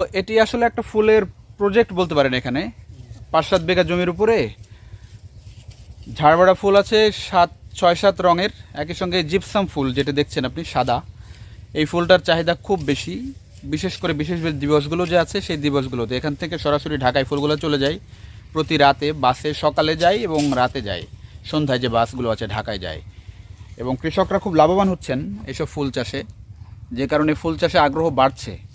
তো এটি আসলে একটা ফুলের প্রজেক্ট বলতে পারেন এখানে। পাঁচ সাত বিঘা জমির উপরে ঝাড়বাড়া ফুল আছে, সাত, ছয়, সাত রঙের। একই সঙ্গে জিপসাম ফুল, যেটা দেখছেন আপনি, সাদা। এই ফুলটার চাহিদা খুব বেশি। বিশেষ করে বিশেষ বিশেষ দিবসগুলো যে আছে, সেই দিবসগুলোতে এখান থেকে সরাসরি ঢাকায় ফুলগুলো চলে যায়। প্রতি রাতে বাসে সকালে যায় এবং রাতে যায়। সন্ধ্যায় যে বাসগুলো আছে, ঢাকায় যায়। এবং কৃষকরা খুব লাভবান হচ্ছেন এইসব ফুল চাষে। যে কারণে ফুল চাষে আগ্রহ বাড়ছে।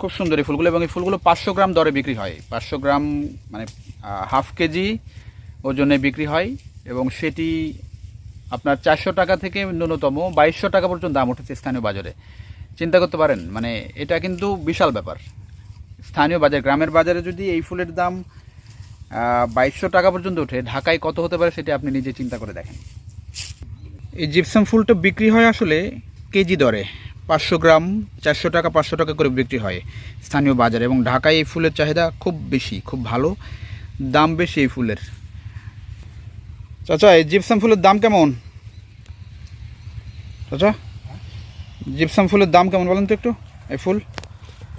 খুব সুন্দর এই ফুলগুলো এবং এই ফুলগুলো পাঁচশো গ্রাম দরে বিক্রি হয়। পাঁচশো গ্রাম মানে হাফ কেজি ওজনে বিক্রি হয় এবং সেটি আপনার চারশো টাকা থেকে ন্যূনতম বাইশশো টাকা পর্যন্ত দাম উঠেছে স্থানীয় বাজারে। চিন্তা করতে পারেন মানে এটা কিন্তু বিশাল ব্যাপার। স্থানীয় বাজার, গ্রামের বাজারে যদি এই ফুলের দাম বাইশশো টাকা পর্যন্ত ওঠে, ঢাকায় কত হতে পারে সেটা আপনি নিজে চিন্তা করে দেখেন। এই জিপসাম ফুলটা বিক্রি হয় আসলে কেজি দরে। পাঁচশো গ্রাম চারশো টাকা পাঁচশো টাকা করে বিক্রি হয় স্থানীয় বাজারে এবং ঢাকায় এই ফুলের চাহিদা খুব বেশি খুব ভালো দাম বেশি এই ফুলের। চাচা এই জিপসাম ফুলের দাম কেমন? চাচা জিপসাম ফুলের দাম কেমন বলেন তো একটু এই ফুল?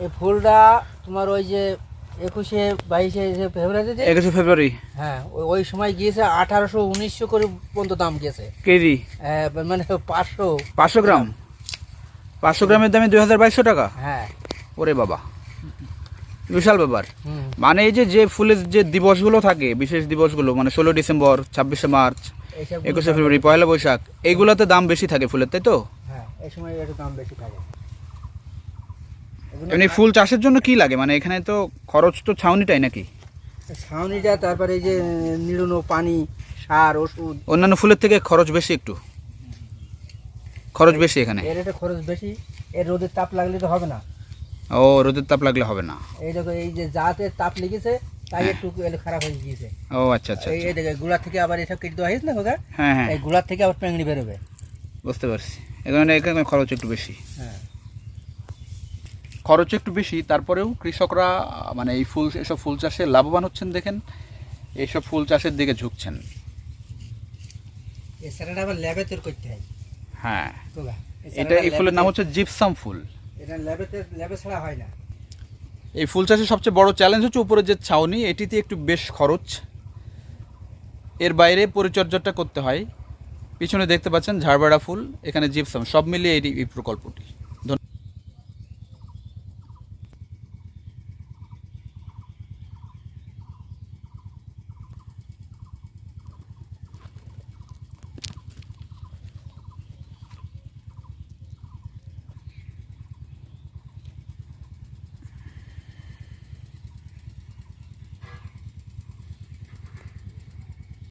এই ফুলটা তোমার ওই যে একুশে বাইশে ফেব্রুয়ারিতে একুশে ফেব্রুয়ারি? হ্যাঁ ওই ওই সময় গিয়েছে আঠারোশো উনিশশো করে পর্যন্ত দাম গিয়েছে। কেজি? হ্যাঁ, মানে পাঁচশো। পাঁচশো গ্রাম? পাঁচশো গ্রামের দামে দুই হাজার বাইশশো টাকা? হ্যাঁ। ওরে বাবা। বিশাল ব্যাপার। মানে এই যে যে ফুলের যে দিবসগুলো থাকে বিশেষ দিবসগুলো মানে ষোলো ডিসেম্বর ছাব্বিশে মার্চ একুশে ফেব্রুয়ারি পয়লা বৈশাখ এইগুলোতে দাম বেশি থাকে ফুলের তাই তো? হ্যাঁ এমনি ফুল চাষের জন্য কি লাগে? মানে এখানে তো খরচ তো ছাউনিটাই নাকি? ছাউনিটা তারপরে এই যে নিড়ুনো পানি সার ওষুধ। অন্যান্য ফুলের থেকে খরচ বেশি একটু। খরচ বেশি এখানে? এর একটা খরচ বেশি এর রোদের তাপ লাগলে তো হবে না। ও রোদের তাপ লাগলে হবে না। এই দেখো এই যে যাতে তাপ লেগেছে তাই একটু এলে খারাপ হয়ে গিয়েছে। ও আচ্ছা আচ্ছা এই এই দেখো গুড়ার থেকে আবার এসব কেটে দেওয়া হয়েছে না কোথায় হ্যাঁ হ্যাঁ। এই গুড়ার থেকে আবার পেঙ্গড়ি বেরোবে। বুঝতে পারছি। এখানে এখানে খরচ একটু বেশি। হ্যাঁ। খরচ একটু বেশি তারপরেও কৃষকরা মানে এই ফুল এসব ফুল চাষে লাভবান হচ্ছেন দেখেন এইসব ফুল চাষের দিকে ঝুঁকছেন। স্যারেটা আবার ল্যাবে তৈরি করতে হয়। হ্যাঁ। এটা এই ফুলের নাম হচ্ছে জিপসাম ফুল। এটা ল্যাবেতে ল্যাবে ছাড়া হয় না। এই ফুল চাষের সবচেয়ে বড় চ্যালেঞ্জ হচ্ছে উপরে যে ছাউনি এটিতে একটু বেশ খরচ। এর বাইরে পরিচর্যাটা করতে হয়। পিছনে দেখতে পাচ্ছেন ঝাড়বাড়া ফুল এখানে জিপসাম সব মিলিয়ে এই প্রকল্পটি।